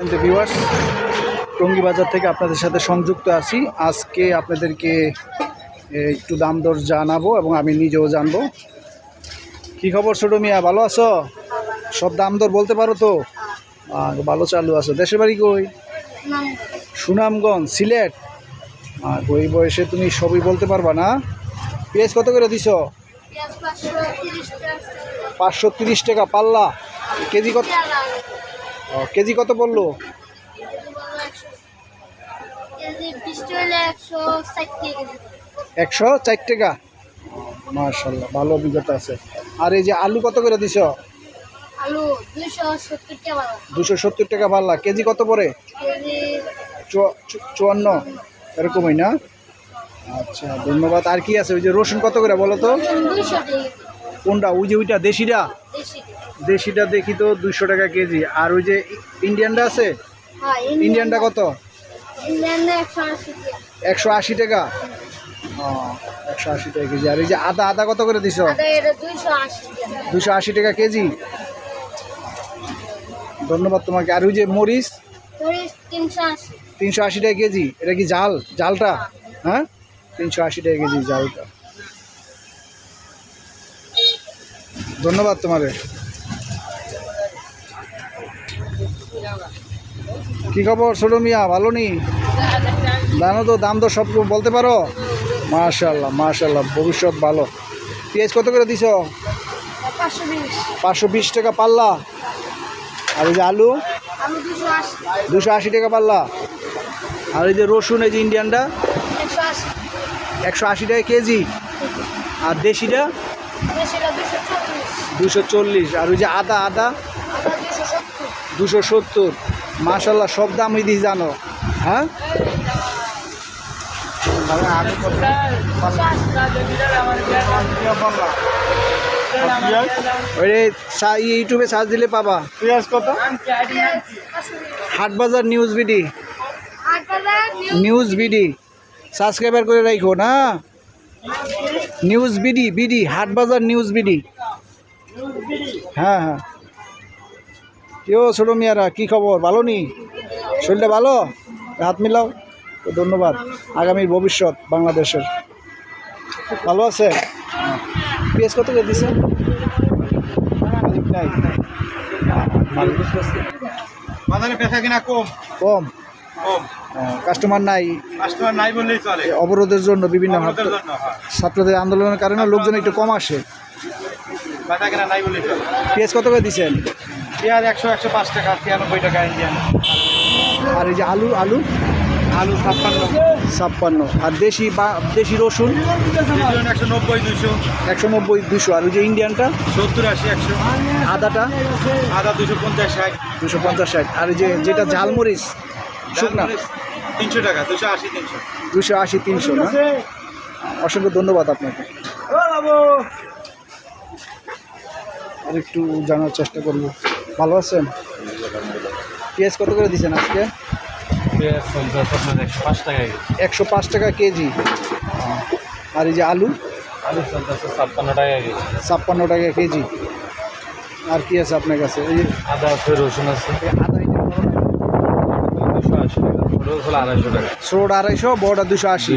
Viewers Tongi বাজার থেকে আপনাদের সাথে সংযুক্ত আছি। আজকে আপনাদেরকে একটু দাম দর জানাব এবং আমি নিজেও জানব। কি খবর ছোটো মিয়া ভালো আছো? সব দাম দর বলতে পারো তো? ভালো চালু আছো। দেশের বাড়ি কই? সুনামগঞ্জ সিলেট। আর ওই বয়সে তুমি সবই বলতে পারবা না? পেঁয়াজ কত করে দিছ? পাঁচশো তিরিশ টাকা। পাল্লা। কেজি কত? ও, কেজি কত বলল একশো চার টাকা মার্শাল্লাহ ভালো অভিজ্ঞতা আছে। আর এই যে আলু কত করে দিছ? আলু দুশো সত্তর টাকা পাল্লা কেজি কত চু- চুয়ান্ন। এরকমই না? আচ্ছা ধন্যবাদ। আর কি আছে? ওই যে রসুন কত করে বলো তো? কোনটা? ওই যে ওইটা দেশিটা? দেশিটা। দেখি তো দুশো টাকা কেজি। আর ওই যে ইন্ডিয়ানটা আছে? হ্যাঁ ইন্ডিয়ানটা কত? একশো আশি টাকা। একশো আশি টাকা? কেজি। আর এই যে আদা আদা কত করে দিছ? দুশো আশি টাকা। কেজি? ধন্যবাদ তোমাকে। আর ওই যে মরিচ? তিনশো আশি। তিনশো আশি টাকা কেজি। এটা কি জাল জালটা হ্যাঁ। তিনশো আশি টাকা কেজি জালটা ধন্যবাদ তোমারে কি খবর ছোট মিয়া, ভালো নি? জানো তো, দাম তো সব বলতে পারো? মার্শাল্লাহ মার্শাল্লাহ ভবিষ্যৎ ভালো। পেঁয়াজ কত করে দিছ? পাঁচশো বিশ টাকা পাল্লা। আর এই যে আলু? দুশো আশি টাকা পাল্লা। আর এই যে রসুন, এই যে ইন্ডিয়ানটা? একশো আশি টাকা কেজি। আর দেশিটা? দুশো চল্লিশ। আর ওই যে আদা আদা? দুশো সত্তর। মাসাল্লাহ সব দামই দিই জানো। হ্যাঁ? ওই ইউটিউবে সার্চ দিলে পাবা। পেঁয়াজ কত? Hatbazar news BD news BD subscriber করে রাখো না? News BD BD Hatbazar news BD হ্যাঁ হ্যাঁ। কেউ ছোটো মিয়ারা কী খবর? ভালো নি? শরীরটা ভালো? হাত মিলাও। তো ধন্যবাদ। আগামীর ভবিষ্যৎ বাংলাদেশের। ভালো আছে? পেঁয়াজ কত করে দিছে? নাই। বাজারে বেচা কিনা কম। কাস্টমার নাই। কাস্টমার নাই বললেই চলে। অবরোধের জন্য বিভিন্ন হয়। ছাত্রদের আন্দোলনের কারণে লোকজন একটু কম আসে। কিনা নাই পেঁয়াজ কত করে দিচ্ছেন? পেঁয়াজ একশো একশো পাঁচ টাকা ছিয়ানব্বই টাকা ইন্ডিয়ান আর এই যে আলু আলু? আলু ছাপ্পান্ন। ছাপ্পান্ন। আর দেশি বা দেশি রসুন? একশো নব্বই দুশো একশো নব্বই দুশো আর ওই যে ইন্ডিয়ানটা সত্তর আশি একশো। আদাটা? আদা দুশো পঞ্চাশ ষাট। দুশো পঞ্চাশ ষাট। আর এই যে যেটা ঝালমরিচ শুকনা? তিনশো টাকা দুশো আশি তিনশো। দুশো আশি তিনশো না? অসংখ্য ধন্যবাদ আপনাকে। আর একটু জানার চেষ্টা করব। ভালো আছেন? পেঁয়াজ কত করে দিচ্ছেন আজকে? একশো পাঁচ টাকা একশো পাঁচ টাকা কেজি। আর এই যে আলু? আলু ছাপ্পান্ন টাকা কেজি। ছাপ্পান্ন টাকা কেজি। আর কি আছে আপনার কাছে? এই আদা আছে রসুন আছে। আদা এই যে দুশো আশি টাকা রোজ হলো আড়াইশো টাকা। ছোট আড়াইশো বড়টা দুশো আশি।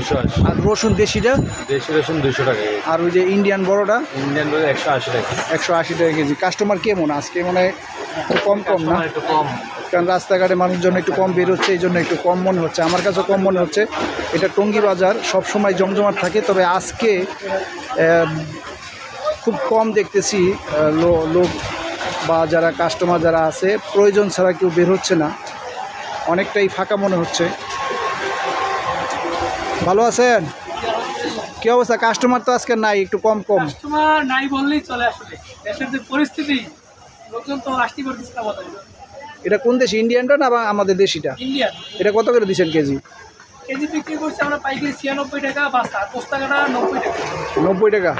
আর রসুন দেশিটা? দেশি রসুন দুশো টাকা আর ওই যে ইন্ডিয়ান বড়টা? ইন্ডিয়ান রোজ একশো আশি টাকা একশো আশি টাকা কেজি। কাস্টমার কেমন? আজকে মনে হয় একটু কম কম না? একটু কম। কারণ রাস্তাঘাটে মানুষজন একটু কম বের হচ্ছে এই জন্য একটু কম মনে হচ্ছে। আমার কাছেও কম মনে হচ্ছে। এটা টঙ্গি বাজার সব সময় জমজমাট থাকে তবে আজকে খুব কম দেখতেছি লোক বা যারা কাস্টমার যারা আছে প্রয়োজন ছাড়া কেউ বের হচ্ছে না। অনেকটাই ফাঁকা মনে হচ্ছে। ভালো আছেন? কি অবস্থা? কাস্টমার তো আজকে নাই একটু কম কম। কাস্টমার নাই বললেই চলে আসলে। দেশের যে পরিস্থিতি লোকজন তো আসতে পারতেছে না এটা কোন দেশ ইন্ডিয়ানটা না বা আমাদের দেশিটা? ইন্ডিয়ান। এটা কত করে দিচ্ছেন কেজি? কেজি বিক্রি করছে আমরা পাইকারি ছিয়ানব্বই টাকা বাস্তা আর পোস্তা কাটা নব্বই টাকা। নব্বই টাকা।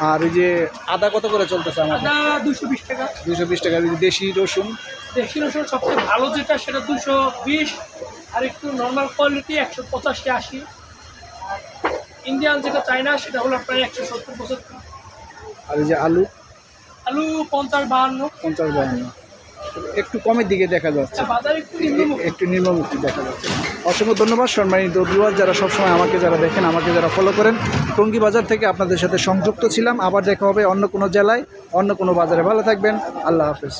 আর ওই যে আদা কত করে চলতেছে আমার? আদা দুশো বিশ টাকা। দুশো বিশ টাকা দেশি রসুন। দেশি রসুন সবচেয়ে ভালো যেটা সেটা দুশো বিশ। আর একটু নর্মাল কোয়ালিটি একশো পঁচাশি আশি। আর ইন্ডিয়ান যেটা চায়না সেটা হলো প্রায় একশো সত্তর পঁচাত্তর। আর এই যে আলু? আলু পঞ্চাশ বাহান্ন। পঞ্চাশ বাহান্ন। একটু কমের দিকে দেখা যাচ্ছে। একটু নিম্নমুখী দেখা যাচ্ছে। অসংখ্য ধন্যবাদ সম্মানিত দুয়ার যারা সবসময় আমাকে যারা দেখেন, আমাকে যারা ফলো করেন। টঙ্গী বাজার থেকে আপনাদের সাথে সংযুক্ত ছিলাম। আবার দেখা হবে অন্য কোনো জেলায়, অন্য কোনো বাজারে। ভালো থাকবেন। আল্লাহ হাফেজ।